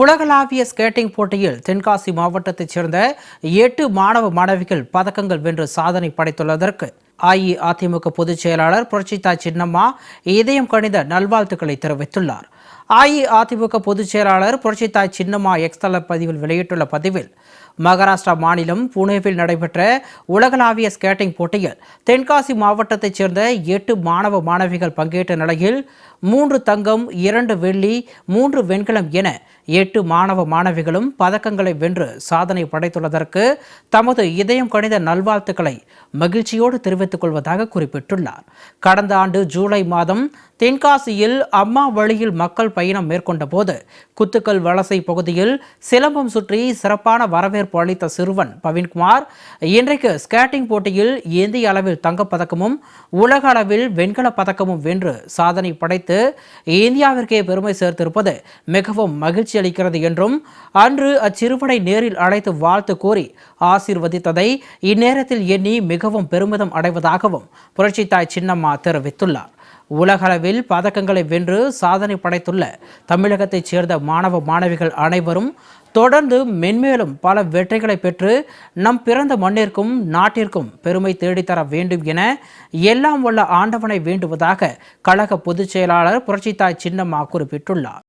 உலகளாவிய ஸ்கேட்டிங் போட்டியில் தென்காசி மாவட்டத்தைச் சேர்ந்த எட்டு மாணவ மாணவிகள் பதக்கங்கள் வென்று சாதனை படைத்துள்ளதற்கு அஇஅதிமுக பொதுச் செயலாளர் புரட்சிதா சின்னம்மா இதயம் கணித நல்வாழ்த்துக்களை தெரிவித்துள்ளார். அஇஅதிமுக பொதுச் செயலாளர் புரட்சித்தாய் சின்னம்மா எக்ஸ்தல பதிவில் வெளியிட்டுள்ள பதிவில் மகாராஷ்டிரா மாநிலம் புனேவில் நடைபெற்ற உலகளாவிய ஸ்கேட்டிங் போட்டியில் தென்காசி மாவட்டத்தைச் சேர்ந்த எட்டு மாணவ மாணவிகள் பங்கேற்ற நிலையில் மூன்று தங்கம் இரண்டு வெள்ளி மூன்று வெண்கலம் என எட்டு மாணவ மாணவிகளும் பதக்கங்களை வென்று சாதனை படைத்துள்ளதற்கு தமது இதயம் கணித நல்வாழ்த்துக்களை மகிழ்ச்சியோடு தெரிவித்துக் கொள்வதாக குறிப்பிட்டுள்ளார். கடந்த ஆண்டு ஜூலை மாதம் தென்காசியில் அம்மா வழியில் மக்கள் பயணம் மேற்கொண்ட போது குத்துக்கல் வலசை பகுதியில் சிலம்பம் சுற்றி சிறப்பான வரவேற்பு அளித்த சிறுவன் பவின்குமார் இன்றைக்கு ஸ்கேட்டிங் போட்டியில் இந்திய அளவில் தங்கப்பதக்கமும் உலக அளவில் வெண்கலப் பதக்கமும் வென்று சாதனை படைத்து இந்தியாவிற்கே பெருமை சேர்த்திருப்பது மிகவும் மகிழ்ச்சி அளிக்கிறது என்றும் அன்று அச்சிறுவனை நேரில் அழைத்து வாழ்த்து கூறி ஆசீர்வதித்ததை இந்நேரத்தில் எண்ணி மிகவும் பெருமிதம் அடைவதாகவும் புரட்சித்தாய் சின்னம்மா தெரிவித்துள்ளார். உலகளவில் பதக்கங்களை வென்று சாதனை படைத்துள்ள தமிழகத்தைச் சேர்ந்த மாணவ மாணவிகள் அனைவரும் தொடர்ந்து மென்மேலும் பல வெற்றிகளை பெற்று நம் பிறந்த மண்ணிற்கும் நாட்டிற்கும் பெருமை தேடித்தர வேண்டும் என எல்லாம் உள்ள ஆண்டவனை வேண்டுவதாக கழக பொதுச் செயலாளர் புரட்சித்தாய் சின்னம்மா குறிப்பிட்டுள்ளார்.